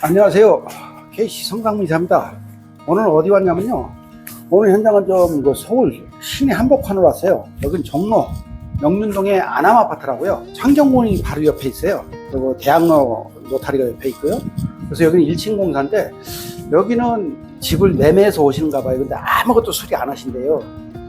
안녕하세요. KC 성강민사입니다. 오늘 어디 왔냐면요. 오늘 현장은 좀그 서울 시내 한복판으로 왔어요. 여긴 종로 명륜동의 아남 아파트라고요. 창경공이 바로 옆에 있어요. 그리고 대학로 노타리가 옆에 있고요. 그래서 여기는 1층 공사인데 여기는 집을 매매해서 오시는가 봐요. 근데 아무것도 수리 안 하신대요.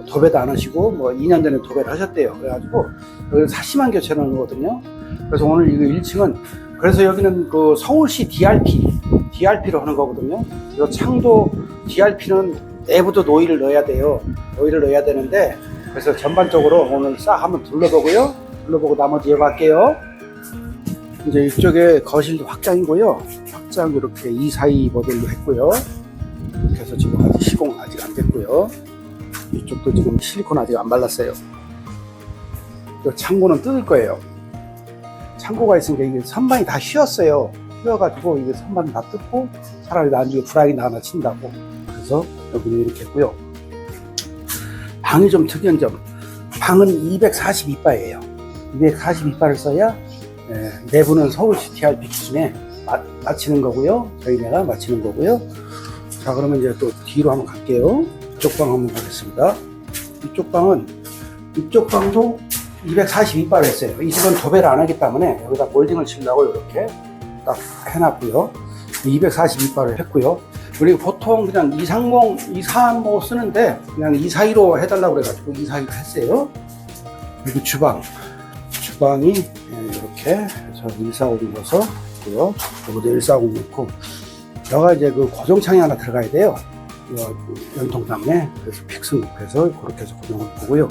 도배도 안 하시고 뭐 2년 전에 도배를 하셨대요. 그래가지고 여기 40만 교체를 하는 거거든요. 그래서 오늘 이거 1층은 그래서 여기는 그 서울시 DRP, DRP로 하는 거거든요. 이 창도 DRP는 내부도 노일을 넣어야 돼요. 노일을 넣어야 되는데 그래서 전반적으로 오늘 싹 한번 둘러보고요. 둘러보고 나머지 이어갈게요. 이제 이쪽에 거실도 확장이고요. 확장 이렇게 2, 4, 2 모델로 했고요. 이렇게 해서 지금 아직 시공 아직 안 됐고요. 이쪽도 지금 실리콘 아직 안 발랐어요. 이 창고는 뜯을 거예요. 창고가 있으니까 이게 선반이 다 휘었어요. 휘어가지고 이게 선반 다 뜯고 차라리 나중에 브라이나 하나 친다고. 그래서 여기는 이렇게 했고요. 방이 좀 특이한 점. 방은 242바예요. 242바를 써야 예, 내부는 서울시 TRP 기준에 마, 맞추는 거고요. 저희네가 맞추는 거고요. 자, 그러면 이제 또 뒤로 한번 갈게요. 이쪽 방 한번 가겠습니다. 이쪽 방은, 이쪽 방도 242바를 했어요. 이 집은 도배를 안 하기 때문에 여기다 몰딩을 치려고 이렇게 딱 해놨고요. 242바를 했고요. 그리고 보통 그냥 230, 235 쓰는데 그냥 242로 해달라고 그래가지고 242로 했어요. 그리고 주방. 주방이 예, 이렇게 해서 140 넣어서 있고요. 여기도 140 넣고 여가 이제 그 고정창이 하나 들어가야 돼요. 이거 연통 때문에 그래서 픽스 해서 그렇게 해서 고정을 보고요.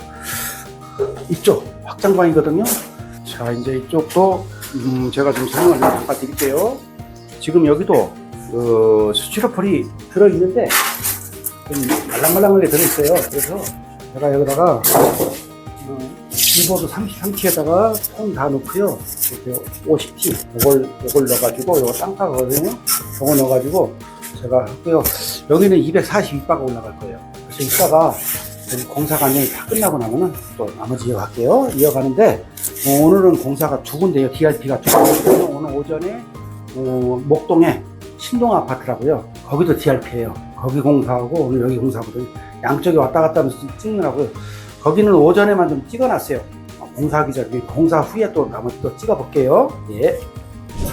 이쪽 확장방이거든요. 자 이제 이쪽도 음, 제가 좀 설명을 좀 잠깐 드릴게요. 지금 여기도 그 스티로폴이 들어 있는데 좀 말랑말랑하게 들어 있어요. 그래서 제가 여기다가 어, 키보드 33T에다가 통 다 넣고요. 이렇게 50T 이걸 이걸 넣어가지고 이거 땅파거든요. 이거 넣어가지고 제가 했고요. 여기는 242바가 올라갈 거예요. 그래서 이따가 공사 과정이 다 끝나고 나면은 또 나머지 이어갈게요. 이어가는데 어, 오늘은 공사가 두 군데요. DRP가 두 군데. 오늘 오전에 어, 목동에 신동 아파트라고요. 거기도 DRP예요. 거기 공사하고 오늘 여기 공사거든요. 양쪽에 왔다 갔다 하면서 찍느라고요. 거기는 오전에만 좀 찍어놨어요. 어, 공사하기 전에 공사 후에 또 나머지 또 찍어볼게요. 예.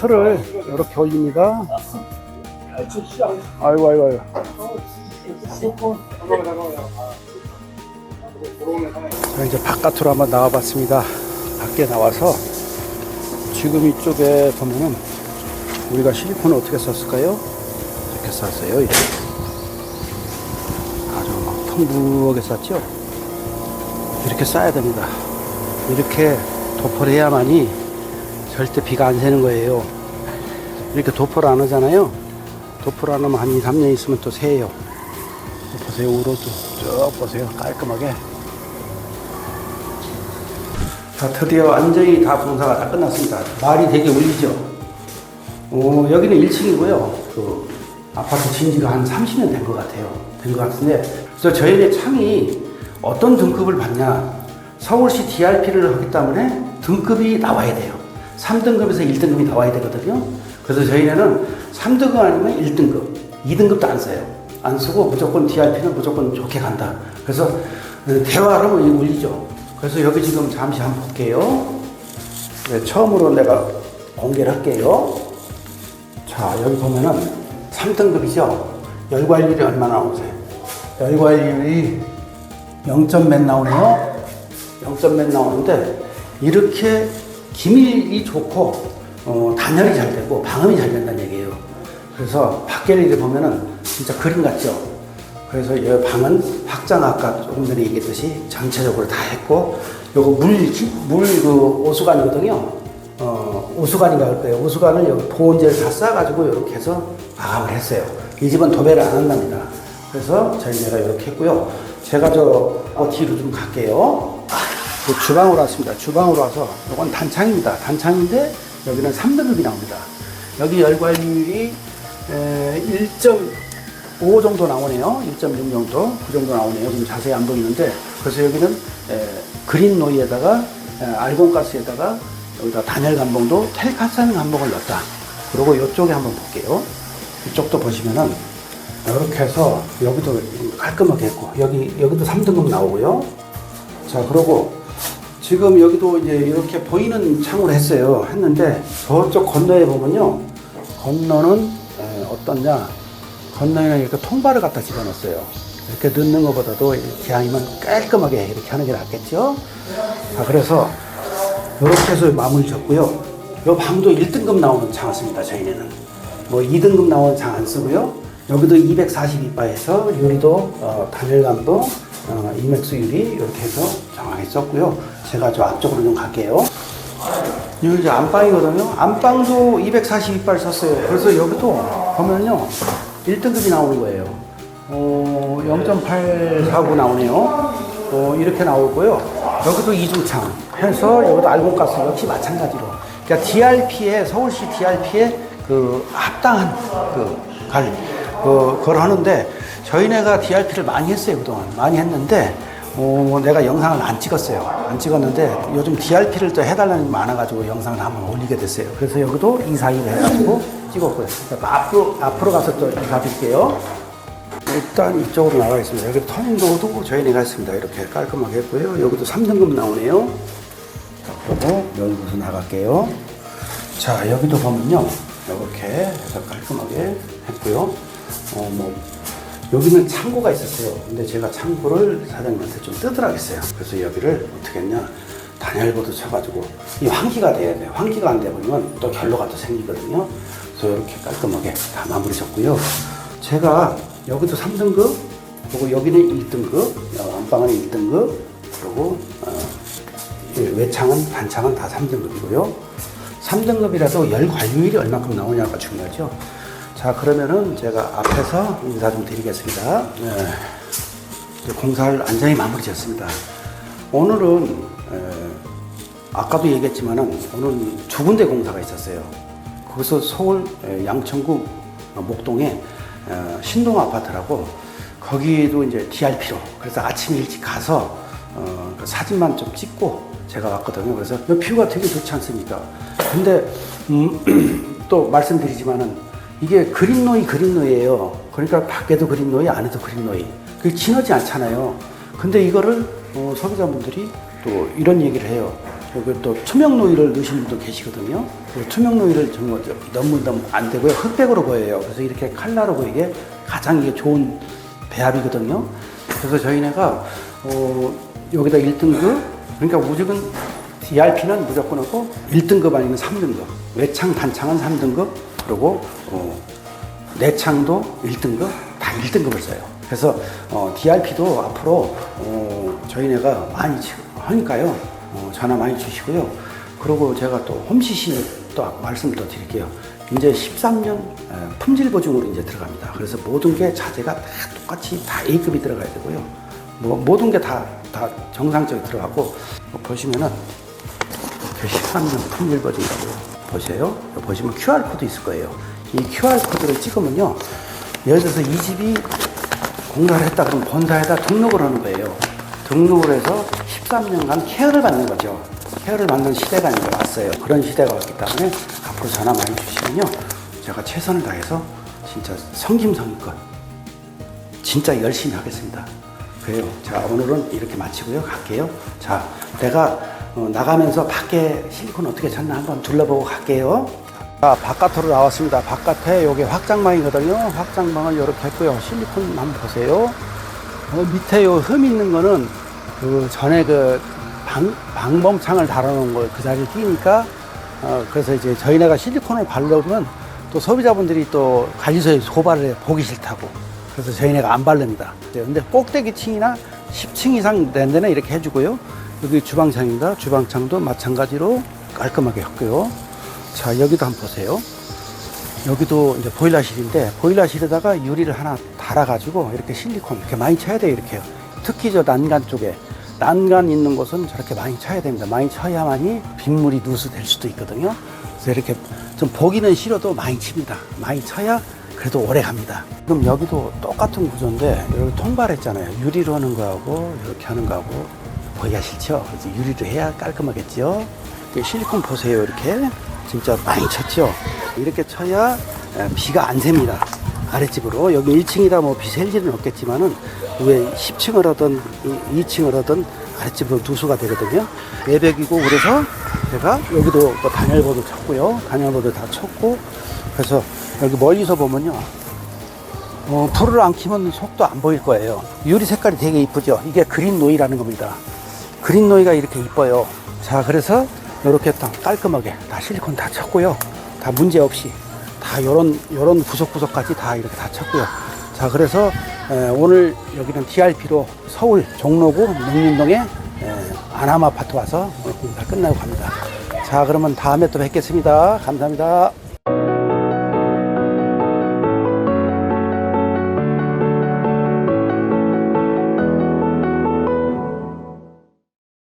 틀을 이렇게 올립니다. 아이고 아이고 아이고. 자, 이제 바깥으로 한번 나와봤습니다. 밖에 나와서 지금 이쪽에 보면은 우리가 실리콘을 어떻게 썼을까요? 이렇게 쌌어요. 이렇게. 아주 막 텅부하게 쌌죠? 이렇게 싸야 됩니다. 이렇게 도포를 해야만이 절대 비가 안 새는 거예요. 이렇게 도포를 안 하잖아요. 도포를 안 하면 한 2, 3년 있으면 또 새요. 보세요. 우로도 쭉 보세요. 깔끔하게. 자, 드디어 완전히 다 공사가 다 끝났습니다. 말이 되게 울리죠? 어, 여기는 1층이고요. 그 아파트 진지가 한 30년 된 것 같아요. 된 것 같은데. 그래서 저희네 창이 어떤 등급을 받냐. 서울시 DRP를 하기 때문에 등급이 나와야 돼요. 3등급에서 1등급이 나와야 되거든요. 그래서 저희네는 3등급 아니면 1등급, 2등급도 안 써요. 안 쓰고 무조건 DRP는 무조건 좋게 간다. 그래서 어, 대화를 울리죠. 그래서 여기 지금 잠시 한번 볼게요. 네, 처음으로 내가 공개를 할게요. 자, 여기 보면은 3등급이죠? 열관율이 얼마 나오세요? 열관율이 0점 몇 나오네요? 0점 몇 나오는데, 이렇게 기밀이 좋고, 어, 단열이 잘 되고, 방음이 잘 된다는 얘기예요. 그래서 밖에를 이렇게 보면은 진짜 그림 같죠? 그래서 이 방은 확장 아까 조금 전에 얘기했듯이 전체적으로 다 했고, 요거 물, 물그 오수관이거든요. 어, 오수관인가 할 거예요. 오수관을 여기 보온재를 다 싸가지고 이렇게 해서 마감을 했어요. 이 집은 도배를 안 한답니다. 그래서 저희가 이렇게 했고요. 제가 저 어, 뒤로 좀 갈게요. 그 주방으로 왔습니다. 주방으로 와서 이건 단창입니다. 단창인데 여기는 3등급이 나옵니다. 여기 열관율이 1.5 정도 나오네요. 1.6 정도 그 정도 나오네요. 지금 자세히 안 보이는데 그래서 여기는 에, 그린 노이에다가 에, 알곤가스에다가 여기다 단열 감봉도 텔카산 감봉을 넣었다. 그리고 이쪽에 한번 볼게요. 이쪽도 보시면은 이렇게 해서 여기도 깔끔하게 했고 여기 여기도 3등급 나오고요. 자 그리고 지금 여기도 이제 이렇게 보이는 창으로 했어요. 했는데 저쪽 건너에 보면요. 건너는 에, 어떻냐? 건너에는 이렇게 통발을 갖다 집어넣었어요. 이렇게 넣는 것보다도 아니면 깔끔하게 이렇게 하는 게 낫겠죠? 자, 그래서 이렇게 해서 마무리 졌고요. 이 방도 1등급 나오는 창을 씁니다, 저희는. 뭐 2등급 나오는 창안 쓰고요. 여기도 242바에서 유리도 어, 단열감도 어, 이맥스 유리 이렇게 해서 정확히 썼고요. 제가 저 앞쪽으로 좀 갈게요. 여기 이제 안방이거든요. 안방도 242발 썼어요. 그래서 여기도 보면요. 1등급이 나오는 거예요. 어, 0.849 나오네요. 어, 이렇게 나오고요. 여기도 이중창 해서 여기도 알곤가스 역시 마찬가지로. 그러니까 DRP에 서울시 DRP에 그 합당한 그 갈, 그, 그걸 하는데 저희네가 DRP를 많이 했어요 그동안 많이 했는데 어, 내가 영상을 안 찍었어요. 안 찍었는데 요즘 DRP를 또 해달라는 게 많아가지고 영상을 한번 올리게 됐어요. 그래서 여기도 2, 4, 2로 해가지고 찍었고요. 그러니까 앞으로, 앞으로 가서 또 인사드릴게요. 일단 이쪽으로 나가겠습니다. 여기 터닝도어도 저희네가 했습니다. 이렇게 깔끔하게 했고요. 여기도 3등급 나오네요. 자, 그리고 여기부터 나갈게요. 자, 여기도 보면요. 이렇게 해서 깔끔하게 했고요. 어, 뭐, 여기는 창고가 있었어요. 근데 제가 창고를 사장님한테 좀 뜯으라 했어요. 그래서 여기를 어떻게 했냐. 단열보드 쳐가지고 이 환기가 돼야 돼요. 환기가 안 되면 또 결로가 또 생기거든요. 이렇게 깔끔하게 다 마무리 졌고요. 제가 여기도 3등급, 그리고 여기는 1등급, 어, 안방은 1등급, 그리고 어, 이 외창은 반창은 다 3등급이고요. 3등급이라도 열 관리율이 얼마큼 나오냐가 중요하죠. 자 그러면은 제가 앞에서 인사 좀 드리겠습니다. 네. 공사를 안전히 마무리 지었습니다. 오늘은 에, 아까도 얘기했지만은 오늘 두 군데 공사가 있었어요. 거기서 서울 에, 양천구 어, 목동에 어, 신동 아파트라고 거기도 이제 DRP로 그래서 아침 일찍 가서 어, 그 사진만 좀 찍고 제가 왔거든요. 그래서 이 뷰가 되게 좋지 않습니까? 근데 음, 또 말씀드리지만은 이게 그린노이 그린노이예요. 그러니까 밖에도 그린노이 안에도 그린노이. 그게 진하지 않잖아요. 근데 이거를 어, 소비자분들이 또 이런 얘기를 해요. 여기 또 투명 노이를 넣으신 분도 계시거든요. 그 투명 노이를 정말 너무 너무 안 되고요. 흑백으로 보여요. 그래서 이렇게 칼라로 보이게 가장 이게 좋은 배합이거든요. 그래서 저희네가 어, 여기다 1등급 그러니까 무조건 DRP는 무조건 하고 1등급 아니면 3등급 외창 단창은 3등급 그리고 어, 내창도 1등급 다 1등급을 써요. 그래서 어, DRP도 앞으로 어, 저희네가 많이 지- 하니까요. 어, 전화 많이 주시고요. 그리고 제가 또 홈시신 또 말씀을 더 드릴게요. 이제 13년 에, 품질 보증으로 이제 들어갑니다. 그래서 모든 게 자재가 다 똑같이 다 A급이 들어가야 되고요. 뭐 모든 게 다 다 정상적으로 들어가고 뭐 보시면은 그 13년 품질 버전이라고 보세요. 보시면 QR 코드 있을 거예요. 이 QR 코드를 찍으면요. 예를 들어서 이 집이 공사를 했다 그러면 본사에다 등록을 하는 거예요. 등록을 해서 13년간 케어를 받는 거죠. 케어를 받는 시대가 이제 왔어요. 그런 시대가 왔기 때문에 앞으로 전화 많이 주시면요. 제가 최선을 다해서 진짜 성김성의껏 진짜 열심히 하겠습니다. 그래요. 자, 오늘은 이렇게 마치고요. 갈게요. 자, 내가 어, 나가면서 밖에 실리콘 어떻게 쳤나 한번 둘러보고 갈게요. 자, 바깥으로 나왔습니다. 바깥에 여기 확장방이거든요. 확장방을 이렇게 했고요. 실리콘 한번 보세요. 어, 밑에 요 흠 있는 거는 그 전에 그 방, 방범창을 달아놓은 거그 자리에 끼니까 어, 그래서 이제 저희네가 실리콘을 바르면 또 소비자분들이 또 관리소에 고발을 해 보기 싫다고 그래서 저희네가 안 바릅니다. 네, 근데 꼭대기 층이나 10층 이상 된 데는 이렇게 해주고요. 여기 주방창입니다. 주방창도 마찬가지로 깔끔하게 했고요. 자, 여기도 한번 보세요. 여기도 이제 보일러실인데 보일러실에다가 유리를 하나 달아가지고 이렇게 실리콘 이렇게 많이 쳐야 돼요 이렇게요. 특히 저 난간 쪽에 난간 있는 곳은 저렇게 많이 쳐야 됩니다. 많이 쳐야만이 빗물이 누수될 수도 있거든요. 그래서 이렇게 좀 보기는 싫어도 많이 칩니다. 많이 쳐야 그래도 오래 갑니다. 그럼 여기도 똑같은 구조인데 여기 통발했잖아요. 유리로 하는 거하고 이렇게 하는 거하고 보기가 싫죠. 그래서 유리로 해야 깔끔하겠죠. 이 실리콘 보세요 이렇게 진짜 많이 쳤죠. 이렇게 쳐야 에, 비가 안 셉니다. 아랫집으로 여기 1층이라 뭐 비셀 일은 없겠지만은 위에 10층을 하든 2층을 하든 아랫집으로 누수가 되거든요. 외벽이고 그래서 제가 여기도 뭐 단열보도 쳤고요. 단열보도 다 쳤고 그래서 여기 멀리서 보면요. 어, 불을 안 켜면 속도 안 보일 거예요. 유리 색깔이 되게 이쁘죠? 이게 그린 노이라는 겁니다. 그린 노이가 이렇게 이뻐요. 자, 그래서 이렇게 딱 깔끔하게 다 실리콘 다 쳤고요. 다 문제 없이 다 요런, 요런 구석구석까지 다 이렇게 다 쳤고요. 자, 그래서 에, 오늘 여기는 DRP로 서울 종로구 명륜동에 에, 아남 아파트 와서 오늘 공사 끝나고 갑니다. 자, 그러면 다음에 또 뵙겠습니다. 감사합니다.